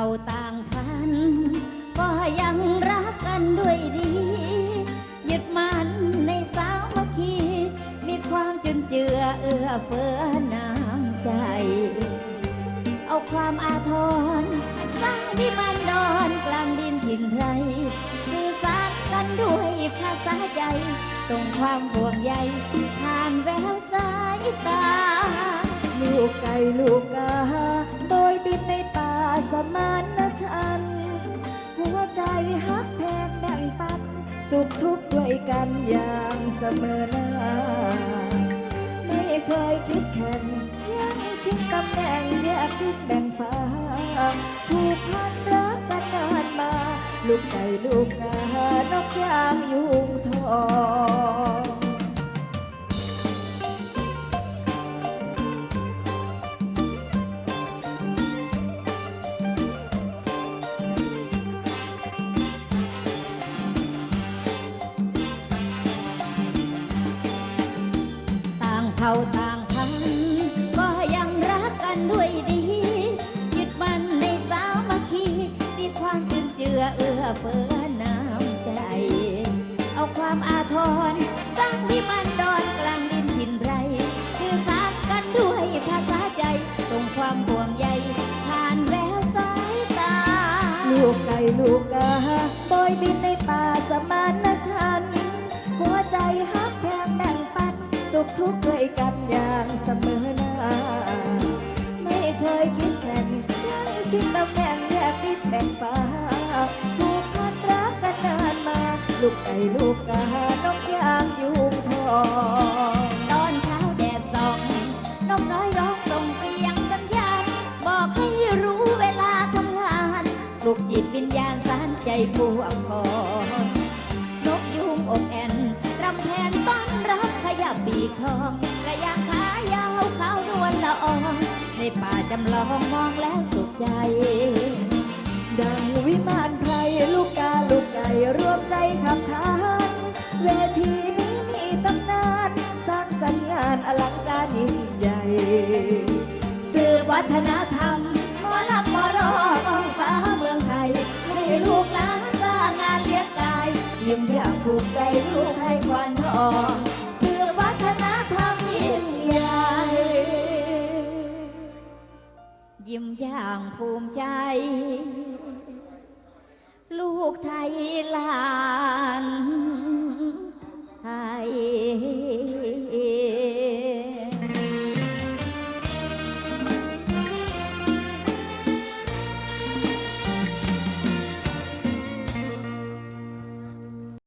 เราต่างพัน ก็ยังรักกันด้วยดี ยึดมันในสาวมัคคี มีความจนเจือเอื้อเฟื้อน้ำใจ เอาความอาทรสร้างที่บันดอนกลางดินถิ่นไรสื่อสารกันด้วยภาษาใจ ตรงความห่วงใยผ่านแววสายตา ลูกไก่ลูกกา สมานนะฉัน หัวใจฮักแพงแบ่งปัน สุขทุกข์ด้วยกันอย่างเสมอหน้า ไม่เคยคิดแข่งยังชิงตำแหน่งแยกทิศแบ่งฟ้าผูกพันรักกันนานมา ลูกไก่ลูกกานกยางยุงทอง เผ่าต่างพันก็ยังรักกันด้วยดียึดมันในสามัคคีมีความจุนเจือเอื้อเฟื้อน้ำใจ เอาความอาทรสร้างวิมานดอนกลางดินถิ่นไรคือสารกันด้วยภาษาใจตรงความห่วงใยผ่านแววสายตา ลูกไก่ลูกกาโบยบินในป่าสมานฉันหัวใจ ทุกข์ด้วยกันอย่างเสมอหน้า ไม่เคยคิดแข่งยังชิงตำแหน่งแยกทิศแบ่งฟ้าผูกพันรักกันนานมา ลูกไก่ลูกกานกยางยุงทองตอนเช้าแดดส่องนกน้อยร้องส่งเสียงสัญญาณ บอกให้รู้เวลาทำงานปลุกจิตวิญญาณสารใจพวกพอ ป่าจำลองมองแล้วสุขใจ ดังวิมานไพรลูกกาลูกไก่รวมใจขับขาน เวทีนี้มีตำนานสร้างสรรค์งานอลังการยิ่งใหญ่สื่อวัฒนธรรมหมอลำหมอรอกองฟ้าเมืองไทย ให้ลูกหลานสร้างงานเลี้ยงกาย ยิ้มอย่างภูมิใจลูกไทยควันทอง ยิ้มอย่างภูมิใจ ลูกไทยลานไทย